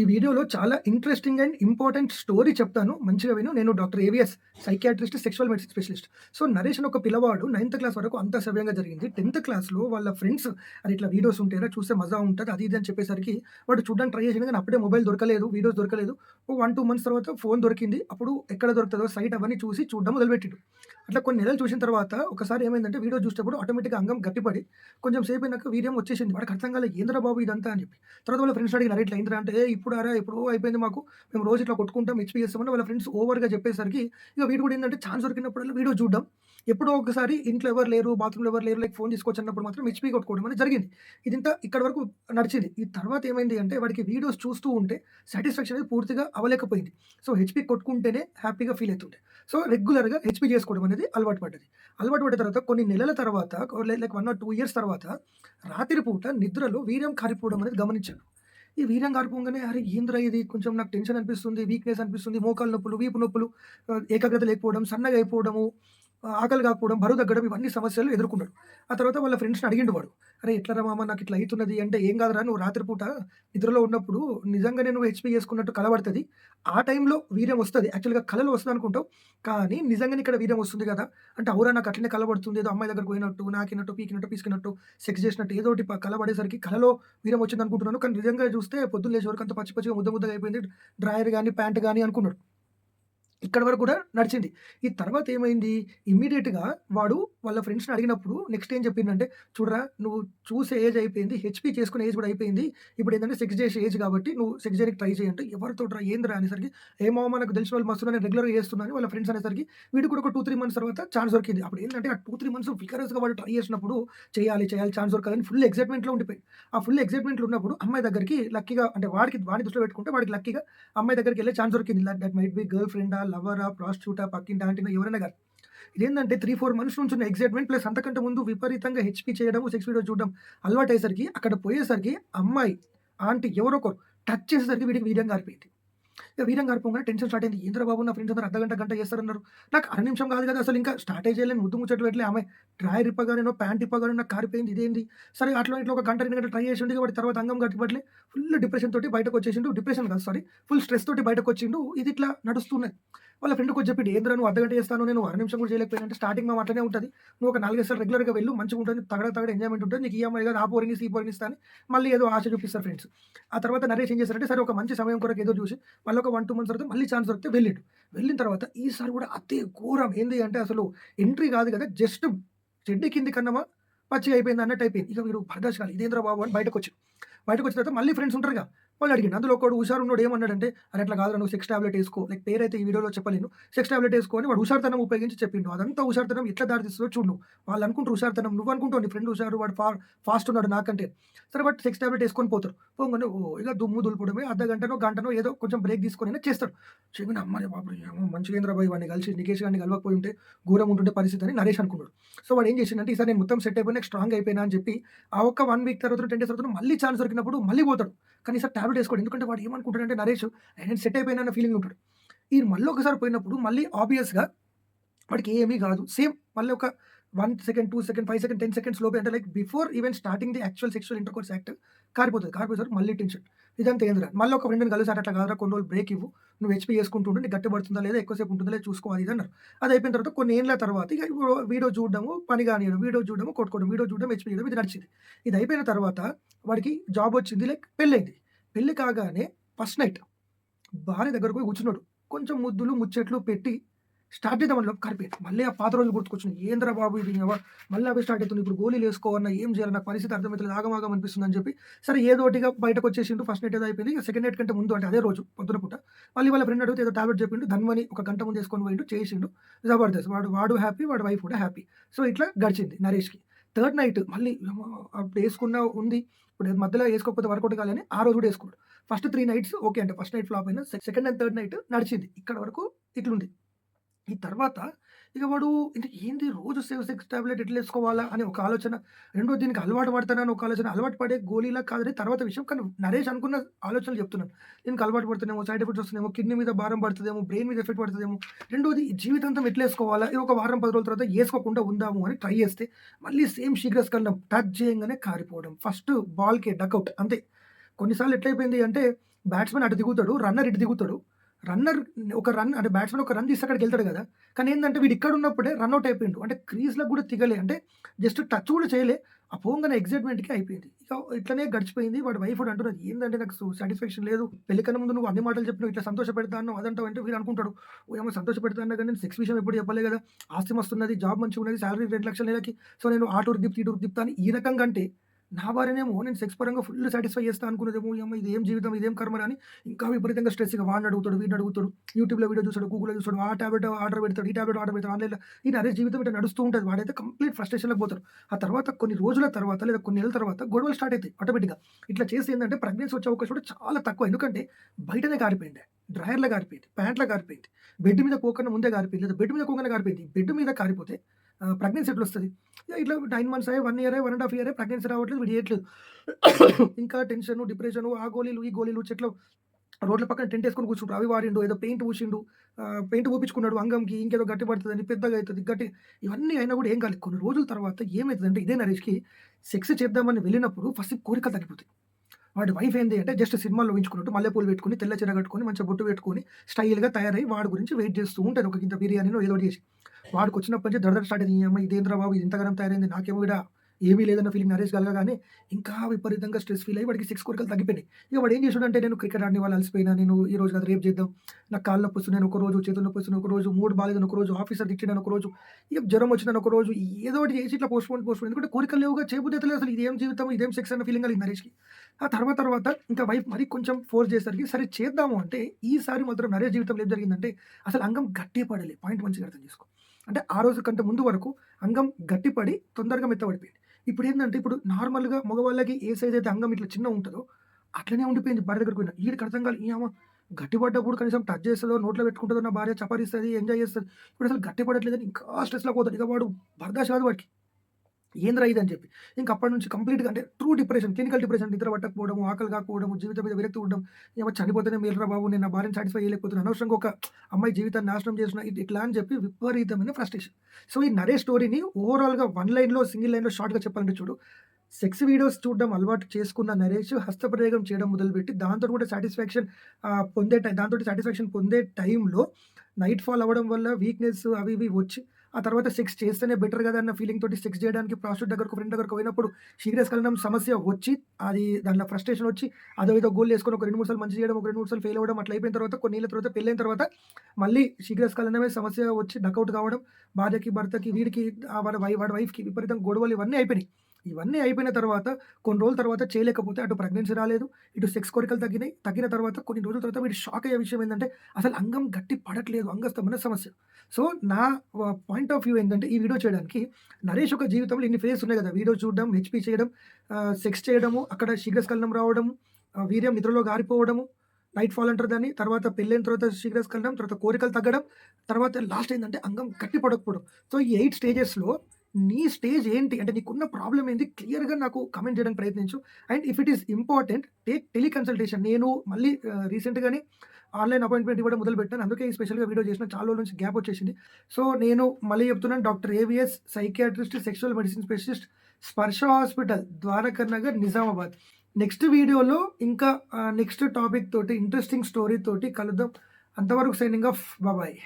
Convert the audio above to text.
ఈ వీడియోలో చాలా ఇంట్రెస్టింగ్ అండ్ ఇంపార్టెంట్ స్టోరీ చెప్తాను. మంచిగా విను. నేను doctor AVS psychiatrist, sexual medicine specialist. So, Naresh అని ఒక పిల్లవాడు నైన్త్ క్లాస్ వరకు అంత సవ్యంగా జరిగింది. 10థ్ క్లాస్‌లో వాళ్ళ ఫ్రెండ్స్ అది ఇట్లా వీడియోస్ ఉంటాయిరా చూస్తే మజా ఉంటుంది అది ఇది అని చెప్పేసరికి వాడు చూడడానికి ట్రై చేసిండు. కానీ అప్పుడే మొబైల్ దొరకలేదు. వీడియోస్ దొరకలేదు. వన్ టూ మంత్స్ తర్వాత ఫోన్ దొరికింది. అప్పుడు ఎక్కడ దొరుకుతుందో సైట్ అవన్నీ చూసి చూడడం మొదలుపెట్టిండు. అట్లా కొన్ని నెలలు చూసిన తర్వాత ఒకసారి ఏమైందంటే వీడియో చూసేటప్పుడు ఆటోమేటిక్‌గా అంగం గట్టిపడి కొంచెం సేపు అయినాక వీర్యం వచ్చేసింది. వాడికి అర్థం కాలే ఏంద్రా బాబు ఇదంతా అని చెప్పి. తర్వాత వాళ్ళ ఫ్రెండ్స్ అడిగిన ఇట్లా ఏంద్రా అంటే ఇప్పుడు అరా ఇప్పుడు అయిపోయింది మాకు. మేము రోజు ఇట్లా కొట్టుకుంటాం, హెచ్పి చేస్తామని" వాళ్ళ ఫ్రెండ్స్ ఓవర్‌గా చెప్పేసరికి ఇక వీడు కూడా ఏంటంటే ఛాన్స్ దొరికినప్పుడల్లా వీడియో చూడడం. ఎప్పుడో ఒకసారి ఇంట్లో ఎవరు లేరు, బాత్రూమ్‌లో ఎవరు లేరు, లైక్ ఫోన్ తీసుకొచ్చినప్పుడు అన్నప్పుడు మాత్రం హెచ్‌పీ కొట్టుకోవడం అనేది జరిగింది. ఇదంతా ఇక్కడ వరకు నడిచింది. ఈ తర్వాత ఏమైంది అంటే వాడికి వీడియోస్ చూస్తూ ఉంటే సాటిస్ఫాక్షన్ అనేది పూర్తిగా అవ్వలేకపోయింది. సో, హెచ్‌పీ కొట్టుకుంటేనే హ్యాపీగా ఫీల్ అవుతుండే సో, రెగ్యులర్‌గా హెచ్‌పీ చేసుకోవడం అనేది అలవాటు పడ్డది. అలవాటు పడ్డ తర్వాత కొన్ని నెలల తర్వాత like one or two years తర్వాత రాత్రిపూట నిద్రలో వీర్యం కారిపోవడం అనేది గమనించాను. ఈ వీర్యం కారిపోగానే అరే! ఏంద్రా ఇది కొంచెం నాకు టెన్షన్ అనిపిస్తుంది, వీక్‌నెస్ అనిపిస్తుంది, మోకాలు నొప్పులు, వీపు నొప్పులు, ఏకాగ్రత లేకపోవడం, సన్నగా అయిపోవడము, ఆకలి కాకపోవడం, బరువు తగ్గడం ఇవన్నీ సమస్యలు ఎదుర్కొన్నాడు. ఆ తర్వాత వాళ్ళ ఫ్రెండ్స్‌ని అడిగిండు వాడు. "అరే! ఎట్లరా మామ నాకు ఇట్లా అవుతున్నది అంటే "ఏం కాదురా నువ్వు రాత్రి పూట నిద్రలో ఉన్నప్పుడు నిజంగానే నువ్వు హెచ్పి చేసుకున్నట్టు కలబడుతుంది ఆ టైంలో వీర్యం వస్తుంది యాక్చువల్‌గా కళలు వస్తుంది అనుకుంటావు కానీ నిజంగానే ఇక్కడ వీర్యం వస్తుంది కదా!" అంటే "అవురా నాకు అట్లనే కలబడుతుంది ఏదో అమ్మాయి దగ్గరికి పోయినట్టు, నాకినట్టు, పీకినట్టు, పీసుకున్నట్టు సెక్స్ చేసినట్టు ఏదో ఒకటి కలబడేసరికి కళలో వీరం వచ్చింది వచ్చిందనుకుంటున్నాను. కానీ నిజంగా చూస్తే పొద్దున్న లేచే వరకు పచ్చి పచ్చిగా ముద్ద ముద్దగా అయిపోయింది. డ్రాయర్ కానీ ప్యాంట్ కానీ అనుకున్నాడు. ఇక్కడ వరకు కూడా నడిచింది. ఈ తర్వాత ఏమైంది ఇమ్మీడియేట్‌గా వాడు వాళ్ళ ఫ్రెండ్స్‌ని అడిగినప్పుడు నెక్స్ట్ ఏం చెప్పిందంటే "చూడరా నువ్వు చూసే ఏజ్ అయిపోయింది. హెచ్‌పీ చేసుకునే ఏజ్ కూడా అయిపోయింది. ఇప్పుడు ఏంటంటే సెక్స్ చేసే ఏజ్ కాబట్టి నువ్వు సెక్స్ చేయడానికి ట్రై చేయండి ఎవరితో ట్రై ఏందిరా అనేసరికి "ఏ మామ నాకు తెలిసిన వాళ్ళు మస్తున్నారు. నేను రెగ్యులర్‌గా చేస్తున్నాను వాళ్ళ ఫ్రెండ్స్ అనేసరికి వీడు కూడా ఒక 2, 3 మంత్స్ తర్వాత ఛాన్స్ దొరికింది. అప్పుడు ఏంటంటే ఆ 2, 3 మంత్స్ విగరస్‌గా వాళ్ళు ట్రై చేసినప్పుడు చేయాలి, చేయాలి ఛాన్స్ దొరకాలని ఫుల్ ఎగ్జైట్మెంట్లో ఉండిపోయాడు. ఆ ఫుల్ ఎగ్జైట్మెంట్లో ఉన్నప్పుడు అమ్మాయి దగ్గరికి లక్కీగా అంటే వాడికి వాడిని దృష్టిలో పెట్టుకుంటే వాడికి లక్కీగా అమ్మాయి దగ్గరికి వెళ్ళే ఛాన్స్ దొరికింది. దట్ మైట్ బి గర్ల్ ఫ్రెండా, లవరా, ప్రాస్టిట్యూటా, పక్కింటి ఆంటీనో ఎవరైనా కాదు ఇదేంటంటే త్రీ ఫోర్ మంత్స్ నుంచి ఉన్న ఎగ్జైట్మెంట్ ప్లస్ అంతకంటే ముందు విపరీతంగా హెచ్‌పీ చేయడం సెక్స్ వీడియో చూడడం అలవాటయ్యేసరికి అక్కడ పోయేసరికి అమ్మాయి, ఆంటీ ఎవరో ఒకరు టచ్ చేసేసరికి వీడికి వీర్యం అరిపోయింది ఇక వీరంగా కారిపోగానే టెన్షన్ స్టార్ట్ అయింది. ఇంద్ర బాబు నా ఫ్రెండ్స్ అందరూ అర్ధ గంట గంట చేస్తారన్నారు. నాకు అర నిమిషం కాదు కదా! అసలు ఇంకా స్టార్ట్ చేయలేను. ముద్దు ముచ్చట్లు పెట్టలే. ఆమె డ్రాయర్ ఇప్పగానేనో, ప్యాంట్ ఇప్పగానో నాకు కారిపోయింది. ఇదేంది? సరే అట్లా ఇట్లా ఒక గంట, రెండు గంట ట్రై చేసిండు. వాటి తర్వాత అంగం గట్టిపడలే. ఫుల్ డిప్రెషన్ తోటి బయటకొచ్చేసిండు. డిప్రెషన్ కాదు సారీ. ఫుల్ స్ట్రెస్ తోటి బయటకు వచ్చిండు ఇది ఇట్లా నడుస్తున్నాయి వాళ్ళ ఫ్రెండ్‌కొచ్చి చెప్పిండు. "ఏందిరా నువ్వు అర్ధగంట చేస్తాను. నేను అర నిమిషం కూడా చేయలేకపోయాను" అంటే "స్టార్టింగ్ మా అట్లనే ఉంటుంది నువ్వు ఒక 4, 5 సార్లు రెగ్యులర్‌గా వెళ్ళు. ఉంటుంది తగడ తగడ ఎంజాయ్‌మెంట్ ఉంటుంది నీకు ఈ కాదు ఆ పోరినిస్తా, ఈ పోరినిస్తా" ఇస్తాను మళ్ళీ ఏదో ఆశ చూపిస్తారు ఫ్రెండ్స్. ఆ తర్వాత నరేష్ ఏం చేశారంటే సరే ఒక మంచి సమయం కొరకు ఏదో చూసి మళ్ళీ ఒక 1, 2 మంత్స్ తర్వాత మళ్ళీ ఛాన్స్ దొరికితే వెళ్ళిండు. వెళ్ళిన తర్వాత ఈసారి కూడా అతి ఘోరం. ఏంది అంటే అసలు ఎంట్రీ కాదు కదా! జస్ట్ చెడ్డి కింది కన్నమా పచ్చిగా అయిపోయింది అన్నట్టు అయిపోయింది. ఇక వీడు బర్దాష్ ఇదేంద్ర బాబు అని బయటకు వచ్చిన తర్వాత మళ్ళీ ఫ్రెండ్స్ ఉంటారుగా. వాళ్ళు అడిగిండు. అందులో ఒకడు హుషారున్నోడు ఏమన్నాడంటే "అరే! అట్లా కాదు నువ్వు సెక్స్ టాబ్లెట్ వేసుకో లైక్ పేరైతే ఈ వీడియోలో చెప్పలేను. సెక్స్ టాబ్లెట్ వేసుకో అని వాడు హుషార్తనం ఉపయోగించి చెప్పిండు. అదంతా హుషార్తనం ఎట్లా దారితీస్తుందో చూడు వాళ్ళు అనుకుంటారు హుషార్తనం నువ్వు అనుకుంటావు నీ ఫ్రెండ్ హుషారు వాడు ఫా ఫాస్ట్ ఉన్నాడు నాకంటే. సరే బట్ సెక్స్ టాబ్లెట్ వేసుకొని పోతారు. పోగానే ఇలా ఇక దుమ్ము దులపడమే అర్ధ గంటనో గంటనో ఏదో కొంచెం బ్రేక్ తీసుకొని చేస్తాడు. చెప్పిన అమ్మాయి బాబు ఏమో మంచి అయిందిరా వాడిని కలిసి నికేష్ గారిని కలవకపోయి ఉంటే ఘోరం ఉంటుండే పరిస్థితి అని నరేష్ అనుకున్నాడు. సో వాడు ఏం చేసిండంటే ఈసారి నేను మొత్తం సెట్ అయిపోయినా స్ట్రాంగ్ అయిపోయినా అని చెప్పి ఆ ఒక్క వన్ వీక్ తర్వాత 10 డేస్ తర్వాత మళ్ళీ ఛాన్స్ దొరికినప్పుడు మళ్ళీ పోతాడు. కానీ సార్ టాబ్లెట్ ఏసుకోడు. ఎందుకంటే వాడు ఏమనుకుంటాడంటే నరేష్ నేను సెట్ అయిపోయినా అన్న ఫీలింగ్ ఉంటాడు. ఈ మళ్ళీ ఒకసారి పోయినప్పుడు మళ్ళీ ఆబ్వియస్‌గా వాడికి ఏమీ కాదు. సేమ్ మళ్ళీ ఒక one second, two second, five second, 10 seconds లోపే అంటే like before even starting the actual sexual intercourse act కారిపోతుంది కారిపోయేసరికి మళ్ళీ టెన్షన్. ఇదంతా ఏందిరా మళ్ళీ ఒక ఫ్రెండ్‌ని కలిసి "అట్లా కాదురా కొన్ని రోజులు బ్రేక్ ఇవ్వు. నువ్వు హెచ్‌పీ చేసుకుంటూ నీకు గట్టి పడుతుందా లేదా, ఎక్కువసేపు ఉంటుందా లేదా చూసుకోవాలి ఇది అన్నారు. అది అయిపోయిన తర్వాత కొన్ని ఏళ్ళ తర్వాత ఇక వీడియో చూడడము, పని కానియడం, వీడియో చూడడము, కొట్టుకోవడం, వీడియో చూడడం, హెచ్‌పీ చేయడం ఇది నడిచింది. ఇది అయిపోయిన తర్వాత వాడికి జాబ్ వచ్చింది. లైక్ పెళ్ళైంది పెళ్ళి కాగానే ఫస్ట్ నైట్ భార్య దగ్గరకు పోయి కూర్చున్నాడు. కొంచెం ముద్దులు, ముచ్చట్లు పెట్టి స్టార్ట్ అయితే మళ్ళీ కరిపేది మళ్ళీ ఆ పాత రోజులు గుర్తుకొచ్చినాయి. ఏంద్ర బాబు ఇది మళ్ళీ అవి స్టార్ట్ అవుతుంది. ఇప్పుడు గోళీలు ఏసుకోవాలన్నా ఏం చేయాలి నాకు పరిస్థితి అర్థమవుతుంది ఆగమాగం అనిపిస్తుంది అని చెప్పి సరే ఏదోటిగా బయటకొచ్చేసిండు. ఫస్ట్ నైట్ ఏదో అయిపోయింది. సెకండ్ నైట్ కంటే ముందు అంటే అదే రోజు పొద్దున పూట మళ్ళీ వాళ్ళ ఫ్రెండ్ అడిగితే ఏదో టాబ్లెట్ చెప్పిండు. ధన్వని ఒక గంట ముందు వేసుకొని పోయిండు. చేసిండు. జబర్దస్త్ వాడు వాడు హ్యాపీ. వాడి వైఫ్ కూడా హ్యాపీ. సో ఇట్లా గడిచింది నరేష్‌కి. థర్డ్ నైట్ మళ్ళీ అప్పుడు వేసుకున్న ఉంది. ఇప్పుడు మధ్యలో వేసుకోకపోతే వర్కౌట్ కాలని ఆ రోజు కూడా ఏసుకున్నాడు. ఫస్ట్ త్రీ నైట్స్ ఓకే అంటే ఫస్ట్ నైట్ ఫ్లాప్ అయినా సెకండ్ అండ్ థర్డ్ నైట్ నడిచింది. ఇక్కడ వరకు ఇట్లుంది. ఈ తర్వాత ఇక వాడు ఏంది రోజు సేవ్ సెక్స్ టాబ్లెట్ ఎట్లా వేసుకోవాలా అని ఒక ఆలోచన. రెండో దీనికి అలవాటు పడతానని ఒక ఆలోచన. అలవాటు పడే గోళీలా కాదని తర్వాత విషయం. కానీ నరేష్ అనుకున్న ఆలోచనలు చెప్తున్నాను. దీనికి అలవాటు పడుతున్నామో, సైడ్ ఎఫెక్ట్స్ వస్తున్నాయేమో, కిడ్నీ మీద భారం పడుతుందేమో బ్రెయిన్ మీద ఎఫెక్ట్ పడుతుందేమో రెండోది జీవితాంతం ఎట్లా వేసుకోవాలా ఇది ఒక వారం, పది రోజుల తర్వాత వేసుకోకుండా ఉందాము అని ట్రై చేస్తే మళ్ళీ సేమ్ శీఘ్రస్కలనం టచ్ చేయంగానే కారిపోవడం. ఫస్ట్ బాల్‌కే డకౌట్ అంతే. కొన్నిసార్లు ఎట్లయిపోయింది అంటే బ్యాట్స్‌మెన్ అటు దిగుతాడు. రన్నర్ ఇటు దిగుతాడు. రన్నర్ ఒక రన్ అంటే బ్యాట్స్‌మెన్ ఒక రన్ తీసి అక్కడికెళ్తాడు కదా కానీ ఏంటంటే వీడు ఇక్కడున్నప్పుడే రన్ అవుట్ అయిపోయిండు. అంటే క్రీజ్లకు కూడా దిగలే. అంటే జస్ట్ టచ్ కూడా చేయలే. ఆ పోంగానే ఎగ్జైట్మెంట్కి అయిపోయింది. ఇక ఇట్లనే గడిచిపోయింది. వాడు వైఫ్ కూడా అంటున్నది, "ఏందంటే నాకు సాటిస్ఫాక్షన్ లేదు. పెళ్ళికన్న ముందు నువ్వు అన్ని మాటలు చెప్పినావు. ఇట్లా సంతోష పెడతాను అదంటావు" అంటే వీడు అనుకుంటాడు. ఏమో సంతోష పెడతాను కానీ నేను సెక్స్ విషయం ఎప్పుడు చెప్పలే కదా ఆస్తి మస్తున్నది. జాబ్ మంచిగా ఉన్నది సాలరీ 2,00,000 నెలకి. సో నేను ఆటో దిప్తి ఇటు ఈ అని ఈ రకంగా అంటే నా వారినేమో నేను సెక్స్ పరంగా ఫుల్ సాటిస్ఫై చేస్తా అనుకున్నదేమో ఇది ఏం జీవితం, ఇదేం కర్మ అని ఇంకా విపరీతంగా స్ట్రెస్గా వాడిని అడుగుతాడు, వీడిని అడుగుతాడు. యూట్యూబ్‌లో వీడియో చూస్తాడు, గూగుల్‌లో చూస్తాడు. ఆ టాబ్లెట్ ఆర్డర్ పెడతాడు, ఈ టాబ్లెట్ ఆర్డర్ పెడతాడు ఆన్‌లైన్‌లో. ఈ నరేష్ జీవితం ఇట్లా నడుస్తూ ఉంటుంది వాడైతే కంప్లీట్ ఫ్రస్ట్రేషన్‌లోకి పోతారు ఆ తర్వాత కొన్ని రోజుల తర్వాత లేదా కొన్ని నెలల తర్వాత గొడవలు స్టార్ట్ అవుతాయి ఆటోమేటిక్‌గా. ఇట్లా చేసి ఏంటంటే ప్రెగ్నెన్సీ వచ్చే అవకాశం కూడా చాలా తక్కువ. ఎందుకంటే బయటనే గారిపోయింది. డ్రయర్లో గారిపోయింది. ప్యాంట్‌లో గారిపోయింది. బెడ్ మీద కోకుండా ముందే గారిపోయింది. లేదా బెడ్ మీద కోకుండా గారిపోయింది. బెడ్ మీద కారిపోతే ప్రెగ్నెన్సీ ఎట్లొస్తది? వస్తుంది ఇట్లా నైన్ మంత్స్ అయ్యే one year one and half year pregnancy రావట్లేదు. వీడు చేయట్లేదు. ఇంకా టెన్షన్ డిప్రెషను, ఆ గోళీలు ఈ గోళీలు చెట్లో రోడ్ల పక్కన టెంట్ వేసుకొని కూర్చుంటారు. అవి వాడిండు. ఏదో పెయింట్ పూసిండు. పెయింట్ పూపించుకున్నాడు అంగంకి. ఇంకేదో గట్టి పడుతుందని పెద్దగా అవుతుంది గట్టి ఇవన్నీ అయినా కూడా ఏం కాలేదు. కొన్ని రోజుల తర్వాత ఏమవుతుందంటే ఇదే నరేష్‌కి సెక్స్ చేద్దామని వెళ్ళినప్పుడు ఫస్ట్ కోరికలు తగ్గిపోతాయి. వాడి వైఫ్ ఏంది అంటే జస్ట్ సినిమాలో ఉంచుకున్నట్టు మల్లెపూలు పెట్టుకొని, తెల్ల చీర కట్టుకుని మంచిగా బొట్టు పెట్టుకొని, స్టైల్‌గా తయారయ్యి వాడి గురించి వెయిట్ చేస్తూ ఉంటారు ఒక కింద బిర్యానీ ఏదో ఒకటి వాడికి వచ్చినప్పటి నుంచి దడదడ స్టార్ట్ అయింది. అమ్మ ఇదేంద్ర బాబు ఇది ఇంతగనం తయారైంది. నాకేమో కూడా ఏమీ లేదన్న ఫీలింగ్ నరేష్ కలగగానే ఇంకా విపరీతంగా స్ట్రెస్ ఫీల్ అయ్యి వాడికి సిక్స్ కోరికలు తగ్గిపోయినాయి. ఇక వాడు ఏం చేసాడంటే నేను క్రికెట్ ఆడని వాళ్ళు అలసిపోయినా. నేను ఈ రోజు కదా రేపు చేద్దాం. నాకు కాళ్ళు నొప్పి నేను ఒక రోజు, చేతులు నొప్పి వస్తున్నాయి ఒక రోజు, మూడు బాలేదని ఒక రోజు, ఆఫీసర్ తిట్టినాను ఒక రోజు, ఇక జ్వరం వచ్చిందని ఒక రోజు, ఏదో ఒకటి చేసి ఇట్లా పోస్ట్‌పోన్, పోస్ట్‌పోన్ ఎందుకంటే కోరికలు లేవుగా చేయబుద్ధి అసలు ఇదేం జీవితం, ఇదేం సెక్స్ అన్న ఫీలింగ్ కలిగింది నరేష్‌కి. ఆ తర్వాత తర్వాత ఇంకా వైఫ్ మరి కొంచెం ఫోర్స్ చేసరికి సరే చేద్దాము అంటే ఈసారి మాత్రం నరేష్ జీవితంలో ఏం జరిగిందంటే అసలు అంగం గట్టి పడలే. పాయింట్ మంచిగా అర్థం చేసుకో. అంటే ఆ రోజు కంటే ముందు వరకు అంగం గట్టిపడి తొందరగా మెత్తబడిపోయింది. ఏంటంటే ఇప్పుడు నార్మల్‌గా మగవాళ్ళకి ఏ సైజ్ అయితే అంగం ఇట్లా చిన్నగా ఉంటుందో అట్లనే ఉండిపోయింది భార్య దగ్గరికి పోయినా. ఈడికి అర్థం కాదు ఈ గట్టిపడ్డప్పుడు కనీసం టచ్ చేస్తుందో నోట్లో పెట్టుకుంటుందో నా భార్య చప్పరిస్తది, ఎంజాయ్ చేస్తది. ఇప్పుడు అసలు గట్టిపడట్లేదని ఇంకా స్ట్రెస్లో పోతాడు. ఇక వాడు బర్దాష్ కాదు వాడికి. ఏంద్రా ఇది అని చెప్పి. ఇంకా అప్పటి నుంచి కంప్లీట్‌గా అంటే ట్రూ డిప్రెషన్, క్లినికల్ డిప్రెషన్ నిద్ర పట్టకపోవడము, ఆకలి కాకపోవడము, జీవితం మీద విరక్తి ఉండడం. ఏమో చనిపోతేనే మేలురా బాబు నేను నా భార్యని సాటిస్ఫై చేయలేకపోతున్నాను. అనవసరంగా ఒక అమ్మాయి జీవితాన్ని నాశనం చేసిన ఇట్లా అని చెప్పి విపరీతమైన ఫ్రస్ట్రేషన్. సో ఈ నరేష్ స్టోరీని ఓవరాల్‌గా వన్ లైన్‌లో, సింగిల్ లైన్‌లో షార్ట్‌గా చెప్పాలంటే చూడు. సెక్స్ వీడియోస్ చూడడం అలవాటు చేసుకున్న నరేష్ హస్తప్రయోగం చేయడం మొదలుపెట్టి దాంతో కూడా సాటిస్ఫాక్షన్ పొందే టై దాంతో సాటిస్ఫాక్షన్ పొందే టైంలో నైట్ ఫాల్ అవ్వడం వల్ల వీక్‌నెస్ అవి ఇవి వచ్చి ఆ తర్వాత సెక్స్ చేస్తేనే బెటర్ కదా అన్న ఫీలింగ్ తోటి సెక్స్ చేయడానికి ప్రాస్టిట్యూట్ దగ్గరకు, ఫ్రెండ్ దగ్గరకు పోయినప్పుడు శీఘ్రస్ఖలనం సమస్య వచ్చి అది దాంట్లో ఫ్రస్ట్రేషన్ వచ్చి అదో ఏదో గోల్ చేసుకొని ఒక 2, 3 సార్లు మంచి చేయడం, ఒక 2, 3 సార్లు ఫెయిల్ అవ్వడం అట్లా అయిపోయిన తర్వాత కొన్ని కొన్నేళ్ళ తర్వాత పెళ్ళైన తర్వాత మళ్ళీ శీఘ్రస్ఖలనమే సమస్య వచ్చి డకౌట్ కావడం, భార్యకి, భర్తకి, వీడికి వాడి వై వాడి వైఫ్‌కి విపరీతం గొడవలు ఇవన్నీ అయిపోయినాయి. ఇవన్నీ అయిపోయిన తర్వాత కొన్ని రోజుల తర్వాత చేయలేకపోతే అటు ప్రెగ్నెన్సీ రాలేదు. ఇటు సెక్స్ కోరికలు తగ్గినాయి. తగ్గిన తర్వాత కొన్ని రోజుల తర్వాత మీరు షాక్ అయ్యే విషయం ఏంటంటే అసలు అంగం గట్టి పడట్లేదు. అంగస్తంభన సమస్య. సో నా పాయింట్ ఆఫ్ వ్యూ ఏంటంటే ఈ వీడియో చేయడానికి నరేష్ ఒక జీవితంలో ఇన్ని ఫేస్ ఉన్నాయి కదా! వీడియో చూడడం, హెచ్పి చేయడం, సెక్స్ చేయడము, అక్కడ శీఘ్రస్కలనం రావడం వీర్యం నిద్రలో గారిపోవడము, నైట్ ఫాల్ అంటారు దాన్ని. తర్వాత పెళ్ళైన తర్వాత శీఘ్రస్కలనం తర్వాత కోరికలు తగ్గడం, తర్వాత లాస్ట్ ఏంటంటే అంగం గట్టి పడకపోవడం. సో ఈ ఎయిట్ స్టేజెస్‌లో నీ స్టేజ్ ఏంటి? అంటే నీకున్న ప్రాబ్లమ్ ఏంటి క్లియర్‌గా నాకు కమెంట్ చేయడానికి ప్రయత్నించు. And if it is important take teleconsultation. నేను మళ్ళీ రీసెంట్‌గానే ఆన్‌లైన్ అపాయింట్‌మెంట్ ఇవ్వడం మొదలుపెట్టాను. అందుకే ఈ స్పెషల్‌గా వీడియో చేసిన. చాలా రోజుల నుంచి గ్యాప్ వచ్చేసింది. సో నేను మళ్ళీ చెప్తున్నాను doctor AVS psychiatrist, sexual medicine specialist, Sparsha hospital, Dwarakar Nagar, Nizamabad. Next వీడియోలో ఇంకా నెక్స్ట్ టాపిక్ తోటి ఇంట్రెస్టింగ్ స్టోరీ తోటి కలుద్దాం. అంతవరకు సైనింగ్ ఆఫ్. బాబాయ్